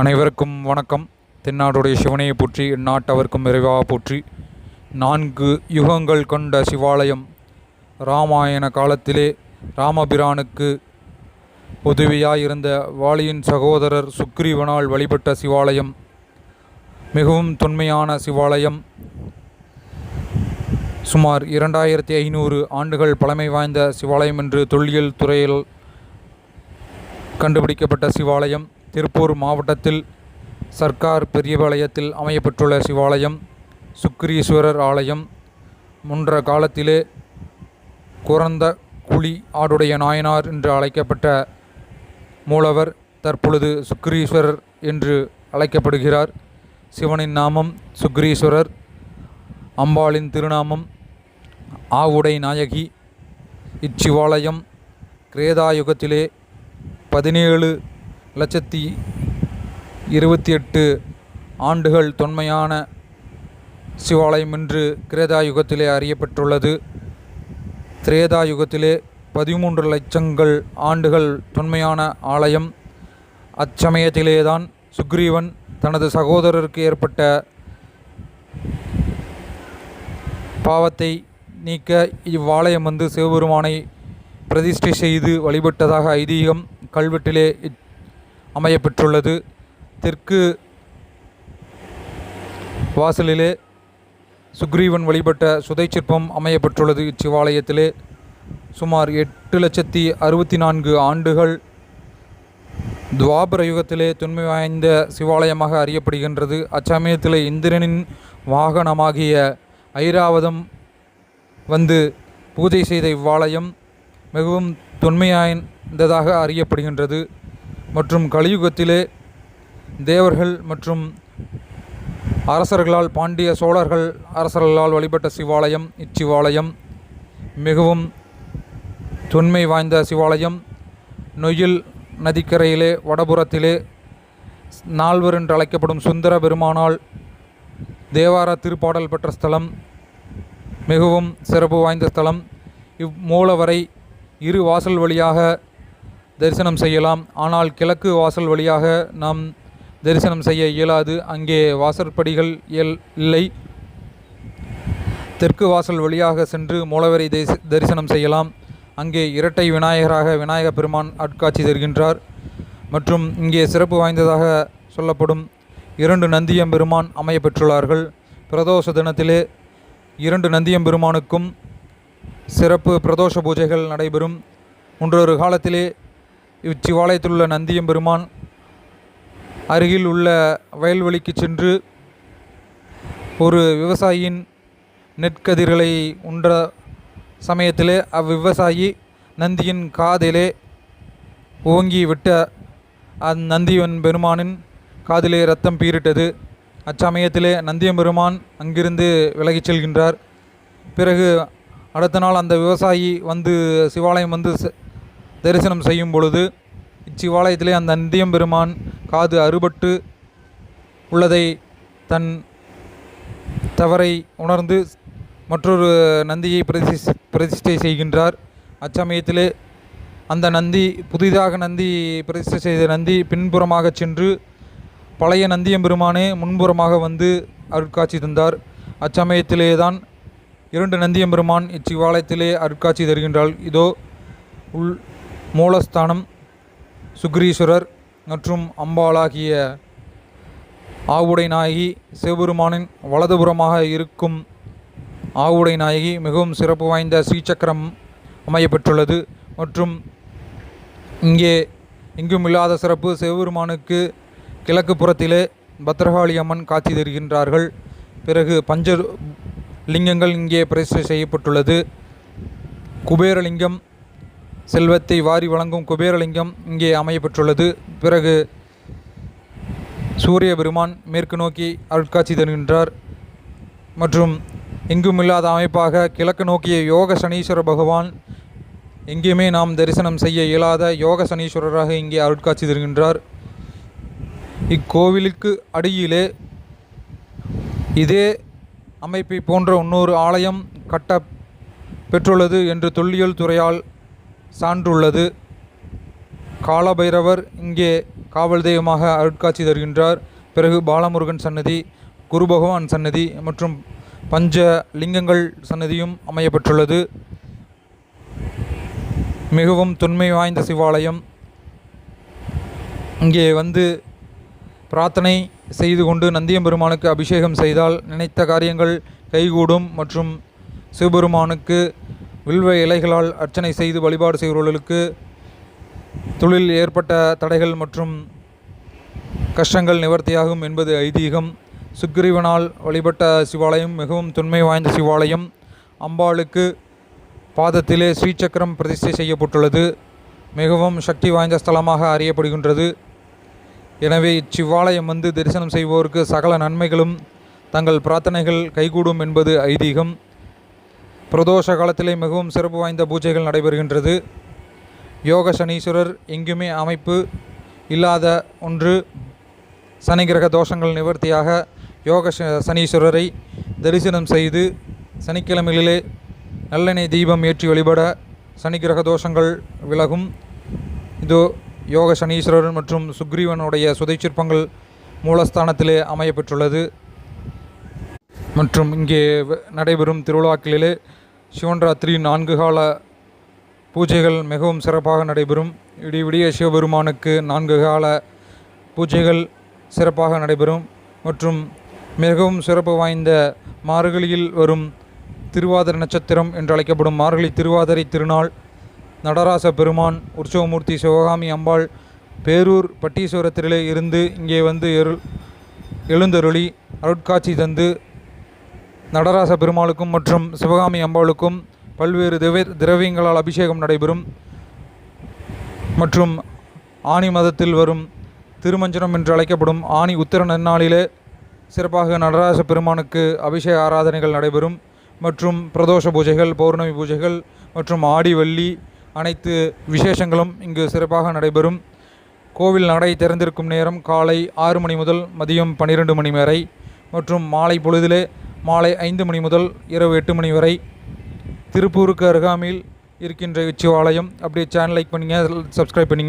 அனைவருக்கும் வணக்கம். தென்னாடுடைய சிவனையை போற்றி நாட்டவர்க்கும் இறைவாக போற்றி. நான்கு யுகங்கள் கொண்ட சிவாலயம். ராமாயண காலத்திலே ராமபிரானுக்கு உதவியாயிருந்த வாலியின் சகோதரர் சுக்ரீவனால் வழிபட்ட சிவாலயம். மிகவும் தொன்மையான சிவாலயம். சுமார் இரண்டாயிரத்தி ஐநூறு ஆண்டுகள் பழமை வாய்ந்த சிவாலயம் என்று தொல்லியல் துறையில் கண்டுபிடிக்கப்பட்ட சிவாலயம். திருப்பூர் மாவட்டத்தில் சர்க்கார் பெரியபாளையத்தில் அமையப்பட்டுள்ள சிவாலயம் சுக்ரீஸ்வரர் ஆலயம் முன்ற காலத்திலே குறந்த குழி ஆடுடைய நாயனார் என்று அழைக்கப்பட்ட மூலவர் தற்பொழுது சுக்ரீஸ்வரர் என்று அழைக்கப்படுகிறார். சிவனின் நாமம் சுக்ரீஸ்வரர் அம்பாளின் திருநாமம் ஆவுடை நாயகி. இச்சிவாலயம் கிரேதாயுகத்திலே பதினேழு லட்சத்தி இருபத்தி எட்டு ஆண்டுகள் தொன்மையான சிவாலயம் என்று கிரேதா யுகத்திலே அறியப்பட்டுள்ளது திரேதா யுகத்திலே பதிமூன்று லட்சங்கள் ஆண்டுகள் தொன்மையான ஆலயம். அச்சமயத்திலேதான் சுக்ரீவன் தனது சகோதரருக்கு ஏற்பட்ட பாவத்தை நீக்க இவ்வாலயம் வந்து சிவபெருமானை பிரதிஷ்டை செய்து வழிபட்டதாக ஐதீகம் கல்வெட்டிலே அமையப்பெற்றுள்ளது. தெற்கு வாசலிலே சுக்ரீவன் வழிபட்ட சுதை சிற்பம் அமையப்பெற்றுள்ளது. இச்சிவாலயத்திலே சுமார் எட்டு லட்சத்தி அறுபத்தி நான்கு ஆண்டுகள் துவாபர யுகத்திலே தொன்மை வாய்ந்த சிவாலயமாக அறியப்படுகின்றது. அச்சமயத்திலே இந்திரனின் வாகனமாகிய ஐராவதம் வந்து பூஜை செய்த இவ்வாலயம் மிகவும் தொன்மையாய்ந்ததாக அறியப்படுகின்றது. மற்றும் கலியுகத்திலே தேவர்கள் மற்றும் அரசர்களால் பாண்டிய சோழர்கள் அரசர்களால் வழிபட்ட சிவாலயம் இச்சிவாலயம் மிகவும் தொன்மை வாய்ந்த சிவாலயம் நொயில் நதிக்கரையிலே வடபுறத்திலே நால்வர் என்று அழைக்கப்படும் சுந்தர பெருமானால் தேவார திருப்பாடல் பெற்ற ஸ்தலம் மிகவும் சிறப்பு வாய்ந்த ஸ்தலம். இம்மூலவரை இரு வாசல் வழியாக தரிசனம் செய்யலாம். ஆனால் கிழக்கு வாசல் வழியாக நாம் தரிசனம் செய்ய இயலாது. அங்கே வாசற்படிகள் இயல் இல்லை. தெற்கு வாசல் வழியாக சென்று மூலவரை தரிசனம் செய்யலாம். அங்கே இரட்டை விநாயகராக விநாயக பெருமான் அட்காட்சி தருகின்றார். மற்றும் இங்கே சிறப்பு வாய்ந்ததாக சொல்லப்படும் இரண்டு நந்தியம்பெருமான் அமைய பெற்றுள்ளார்கள். பிரதோஷ தினத்திலே இரண்டு நந்தியம்பெருமானுக்கும் சிறப்பு பிரதோஷ பூஜைகள் நடைபெறும். முன்றொரு காலத்திலே இச்சிவாலயத்தில் உள்ள நந்தியம்பெருமான் அருகில் உள்ள வயல்வெளிக்கு சென்று ஒரு விவசாயியின் நெற்கதிர்களை உண்ட சமயத்திலே அவ்விவசாயி நந்தியின் காதிலே ஓங்கி விட்ட அந்நந்தியன் பெருமானின் காதிலே ரத்தம் பீரிட்டது அச்சமயத்திலே நந்தியம்பெருமான் அங்கிருந்து விலகிச் செல்கின்றார். பிறகு அடுத்த நாள் அந்த விவசாயி வந்து சிவாலயம் வந்து ச- தரிசனம் செய்யும் பொழுது இச்சிவாலயத்திலே அந்த நந்தியம்பெருமான் காது அறுபட்டு உள்ளதை தன் தவறை உணர்ந்து மற்றொரு நந்தியை பிரதி பிரதிஷ்டை செய்கின்றார். அச்சமயத்திலே அந்த நந்தி புதிதாக நந்தி பிரதிஷ்டை செய்த நந்தி பின்புறமாக சென்று பழைய நந்தியம்பெருமானே முன்புறமாக வந்து அருட்காட்சி தந்தார். அச்சமயத்திலே தான் இரண்டு நந்தியம்பெருமான் இச்சிவாலயத்திலே அருட்காட்சி தருகின்றாள். இதோ உள் மூலஸ்தானம் சுக்ரீஸ்வரர் மற்றும் அம்பாளாகிய ஆவுடை நாயகி சிவபெருமானின் வலதுபுறமாக இருக்கும் ஆவுடை நாயகி மிகவும் சிறப்பு வாய்ந்த ஸ்ரீசக்கரம் அமையப்பெற்றுள்ளது. மற்றும் இங்கே எங்கும் இல்லாத சிறப்பு சிவபெருமானுக்கு கிழக்கு புறத்திலே பத்ரகாளி அம்மன் காட்சி தருகின்றார்கள். பிறகு பஞ்ச லிங்கங்கள் இங்கே பிரதிஷ்டை செய்யப்பட்டுள்ளது. குபேரலிங்கம் செல்வத்தை வாரி வழங்கும் குபேரலிங்கம் இங்கே அமையப்பெற்றுள்ளது பிறகு சூரிய பெருமான் மேற்கு நோக்கி அருட்காட்சி தருகின்றார். மற்றும் எங்குமில்லாத அமைப்பாக கிழக்கு நோக்கிய யோக சனீஸ்வர பகவான் எங்கேயுமே நாம் தரிசனம் செய்ய இயலாத யோக சனீஸ்வரராக இங்கே அருட்காட்சி தருகின்றார். இக்கோவிலுக்கு அடியிலே இதே அமைப்பை போன்ற இன்னொரு ஆலயம் கட்ட பெற்றுள்ளது என்று தொல்லியல் துறையால் சான்றுள்ளது. காலபைரவர் இங்கே காவல் தெய்வமாக அருட்காட்சி தருகின்றார். பிறகு பாலமுருகன் சன்னதி குரு பகவான் சன்னதி மற்றும் பஞ்ச லிங்கங்கள் சன்னதியும் அமையப்பட்டுள்ளது மிகவும் தொன்மை வாய்ந்த சிவாலயம். இங்கே வந்து பிரார்த்தனை செய்து கொண்டு நந்தியம்பெருமானுக்கு அபிஷேகம் செய்தால் நினைத்த காரியங்கள் கைகூடும் மற்றும் சிவபெருமானுக்கு வில்வ இலைகளால் அர்ச்சனை செய்து வழிபாடு செய்பவர்களுக்கு தொழில் ஏற்பட்ட தடைகள் மற்றும் கஷ்டங்கள் நிவர்த்தியாகும் என்பது ஐதீகம். சுக்கிரீவனால் வழிபட்ட சிவாலயம் மிகவும் தொன்மை வாய்ந்த சிவாலயம். அம்பாளுக்கு பாதத்திலே ஸ்ரீசக்கரம் பிரதிஷ்டை செய்யப்பட்டுள்ளது. மிகவும் சக்தி வாய்ந்த ஸ்தலமாக அறியப்படுகின்றது. எனவே இச்சிவாலயம் வந்து தரிசனம் செய்வோருக்கு சகல நன்மைகளும் தங்கள் பிரார்த்தனைகள் கைகூடும் என்பது ஐதீகம். பிரதோஷ காலத்திலே மிகவும் சிறப்பு வாய்ந்த பூஜைகள் நடைபெறுகின்றது. யோக சனீஸ்வரர் எங்குமே அமைப்பு இல்லாத ஒன்று. சனி கிரக தோஷங்கள் நிவர்த்தியாக யோக சனீஸ்வரரை தரிசனம் செய்து சனிக்கிழமைகளிலே நல்லெண்ணெய் தீபம் ஏற்றி வழிபட சனி கிரக தோஷங்கள் விலகும். இதோ யோக சனீஸ்வரர் மற்றும் சுக்ரீவனுடைய சுதைச்சிற்பங்கள் மூலஸ்தானத்திலே அமையப்பெற்றுள்ளது. மற்றும் இங்கே வ- நடைபெறும் திருவிழாக்களிலே சிவன்ராத்திரி நான்கு கால பூஜைகள் மிகவும் சிறப்பாக நடைபெறும். இடி விடிய சிவபெருமானுக்கு நான்கு கால பூஜைகள் சிறப்பாக நடைபெறும் மற்றும் மிகவும் சிறப்பு வாய்ந்த மார்கழியில் வரும் திருவாதிரை நட்சத்திரம் என்று அழைக்கப்படும் மார்கழி திருவாதிரை திருநாள் நடராச பெருமான் உற்சவமூர்த்தி சிவகாமி அம்பாள் பேரூர் பட்டீஸ்வரத்திலே இருந்து இங்கே வந்து எரு எழுந்தருளி அருட்காட்சி தந்து நடராச பெருமாளுக்கும் மற்றும் சிவகாமி அம்பாளுக்கும் பல்வேறு திரவிய திரவியங்களால் அபிஷேகம் நடைபெறும். மற்றும் ஆனி மதத்தில் வரும் திருமஞ்சனம் என்று அழைக்கப்படும் ஆனி உத்திர நன்னாளிலே சிறப்பாக நடராச பெருமானுக்கு அபிஷேக ஆராதனைகள் நடைபெறும். மற்றும் பிரதோஷ பூஜைகள் பௌர்ணமி பூஜைகள் மற்றும் ஆடி வள்ளி அனைத்து விசேஷங்களும் இங்கு சிறப்பாக நடைபெறும். கோவில் நடை திறந்திருக்கும் நேரம் காலை ஆறு மணி முதல் மதியம் பன்னிரெண்டு மணி வரை மற்றும் மாலை பொழுதிலே மாலை ஐந்து மணி முதல் இரவு எட்டு மணி வரை திருப்பூருக்கு அருகாமையில் இருக்கின்ற இச்சிவாலயம். அப்படியே சேனல் லைக் பண்ணுங்கள் சப்ஸ்கிரைப் பண்ணுங்கள்